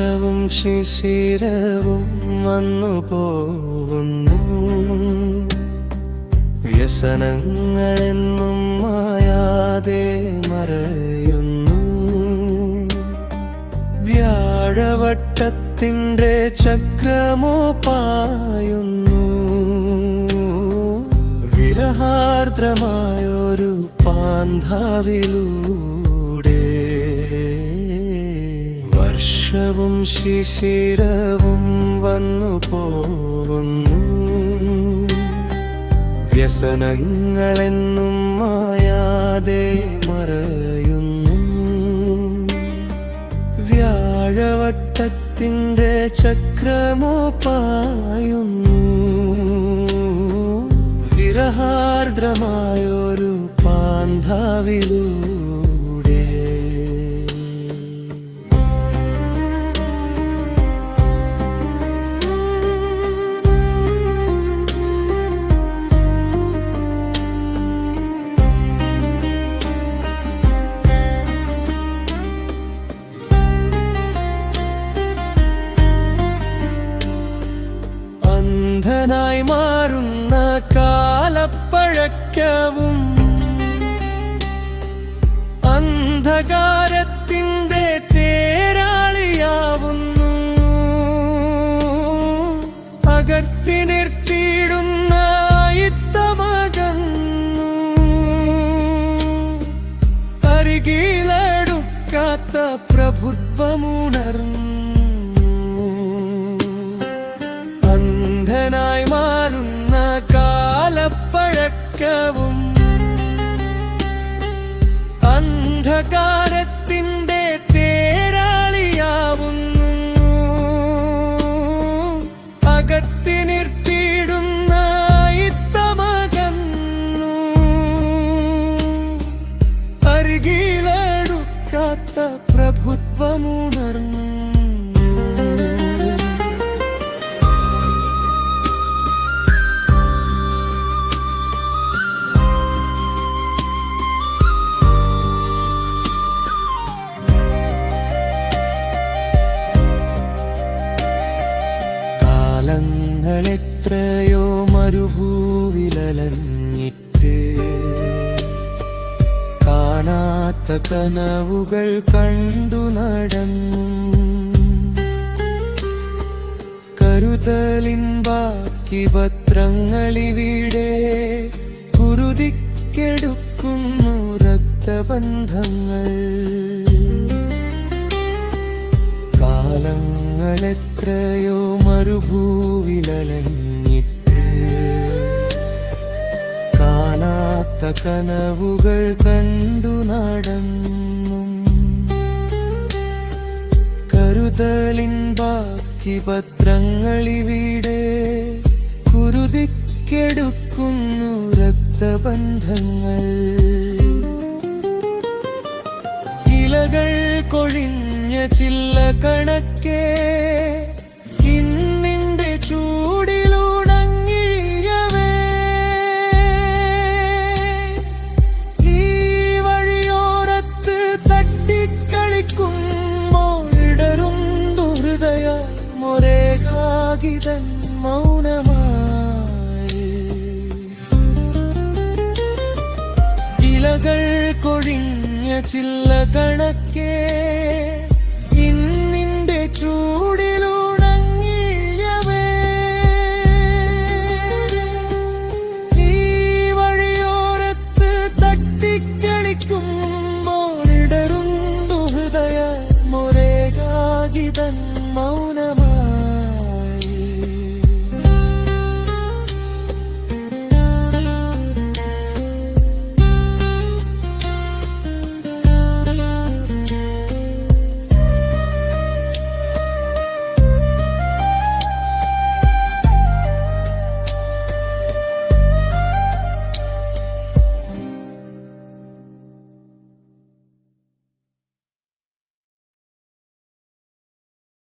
വർഷവും ശിശിരവും വന്നു പോകുന്നു. വ്യസനങ്ങളെന്നും മായാതെ മറയുന്നു. വ്യാഴവട്ടത്തിന്റെ ചക്രമോ പായുന്നു. വിരഹാർദ്രമായൊരു പാന്താവിലൂടെ വർഷവും ശിശിരവും വന്നു പോകുന്നു. വ്യസനങ്ങളെന്നും മായാതെ മറയുന്നു. വ്യാഴവട്ടത്തിന്റെ ചക്രമോ പായുന്നു. വിരഹാർദ്രമായൊരു പാന്താവിലൂടെ മാറുന്ന കാലപ്പഴക്കവും അന്ധകാരത്തിന്റെ തേരാളിയാവുന്നു. അകർപ്പിനിർത്തിയിടുന്ന ഇത്തമകന്നു. അരികിലടുക്കാത്ത പ്രഭുത്വമുണർന്നു. കാലപ്പഴക്കവും അന്ധകാരത്തിന്റെ തേരാളിയാവുന്നു. അകത്തിനിർത്തിയിടുന്ന ഇത്തമകന്നു അരികിലടുക്കാത്ത പ്രഭുത്വമുണർന്നു. കാലങ്ങളെത്രയോ മരുഭൂവിലലഞ്ഞിട്ട് കാണാത്ത കനവുകൾ കണ്ടു നടന്നു കരുതലിൻ ബാക്കി പത്രങ്ങളിവിടെ കുരുതിക്കെടുക്കുന്നു രക്തബന്ധങ്ങൾ. കാലങ്ങളെത്രയോ മരുഭൂവിലലഞ്ഞിട്ട് കാണാത്ത കനവുകൾ കണ്ടു നടന്നു കരുതലിൻ ബാക്കി പത്രങ്ങളിവിടെ കുരുതിക്കെടുക്കുന്നു രക്തബന്ധങ്ങൾ. ഇലകൾ കൊഴിഞ്ഞ ചില്ല കണക്കെ മൗനമായി. ഇലകൾ കൊഴിഞ്ഞ ചില്ല കണക്കേ